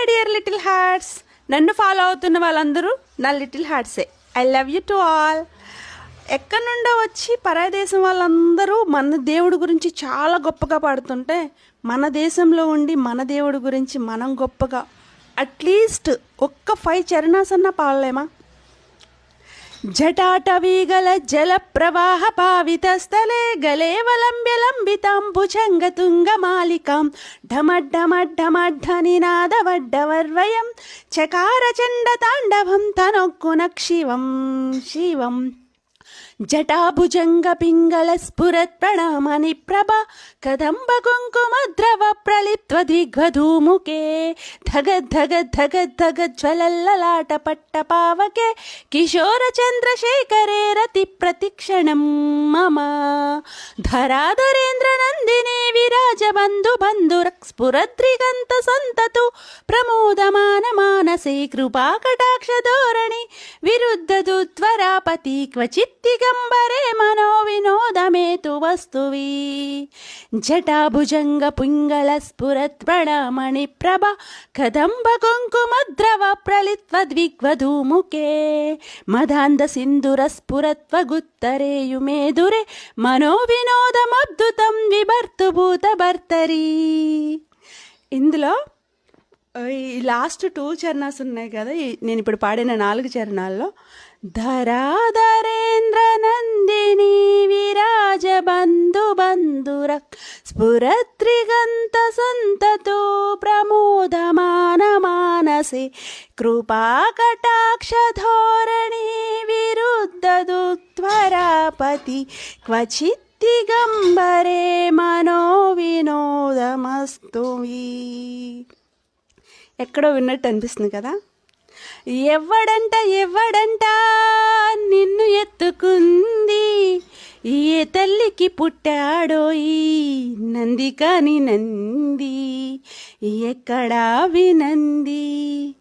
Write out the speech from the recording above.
My dear little hearts నన్ను follow అవుతున్న వాళ్ళందరూ నా little హార్ట్సే I love you to all ఎక్కడి నుండో వచ్చి పరాదేశం వాళ్ళందరూ మన దేవుడి గురించి చాలా గొప్పగా పాడుతుంటే మన దేశంలో ఉండి మన దేవుడి గురించి మనం గొప్పగా అట్లీస్ట్ ఒక్క ఫైవ్ చరణాసన్న పాడలేమా? जटाटवीगलजलप्रवाहपावितस्थले गलेवलम्ब्य लम्बितां भुचङ्गतुङ्गमालिकां ढमड्ढमड्ढमड्ढनिनादवड्डवर्वयं चकारचण्डताण्डवं तनोक्कुनक्षिवं शिवम्। ಜಟಾಭುಜಂಗ ಪಿಂಗಳ ಸ್ಫುರತ್ ಪ್ರಣಾಮನಿ ಪ್ರಭ ಕದಂಬ ಕುಂಕುಮ ದ್ರವ ಪ್ರಳಿತ್ವ ದಿಗ್ವಧೂಮುಖೆ ಧಗ ಧಗ ಧಗ ಧಗ ಜ್ವಲಲ್ಲಲಾಟ ಪಟ್ಟ ಪಾವಕೆ ಕಿಶೋರ ಚಂದ್ರಶೇಖರೇ ರತಿ ಪ್ರತಿಕ್ಷಣಂ ಮಮ. ಧರಾಧರೇಂದ್ರ ನಂದಿನಿ ವಿರಾಜ ಬಂಧು ಬಂಧು ಸ್ಫುರದ್ರಿಗಂತ ಸಂತತು ಪ್ರಮೋದ ಮಾನ ಮಾನಸೆ ಕೃಪಾ ಕಟಾಕ್ಷ ಧೋರಣಿ ವಿರುದ್ಧ ದುಧ್ವರಾಪತಿ ಕ್ವಚಿತ್ కటాక్ష ధోరణి విరుద్ధ దుత్వరాపతి క్వచిత్ దిగంబరే మనో వినోదమేతు వస్తువి జటాభుజంగ పుంగళ స్ఫురత్ ప్రణమణి ప్రభ కదంబ కుంకుమ ద్రవ ప్రళిత్వ ద్విగ్వధూముకే మదాంద సింధుర స్ఫురత్వ గుత్తరేయుమేదురే మనో వినోదమద్భుతం విభర్తు భూత భర్తరీ ఇందులో ఈ లాస్ట్ టూ చరణాస్ ఉన్నాయి కదా నేను ఇప్పుడు పాడిన నాలుగు చరణాల్లో ధరాధరేంద్ర నందిని విరాజ బంధు బంధుర స్ఫురత్రిగంత సంతతో ప్రమోదమాన మానసి కృపాకటాక్ష ధోరణి విరుద్ధ దుత్వరాపతి క్వచిత్ దిగంబరే మనో వినోదమస్తు ఎక్కడో విన్నట్టు అనిపిస్తుంది కదా? ఎవడంట ఎవడంట నిన్ను ఎత్తుకుంది. ఏ తల్లికి పుట్టాడోయి? నంది కాని నంది. ఎక్కడా వినంది.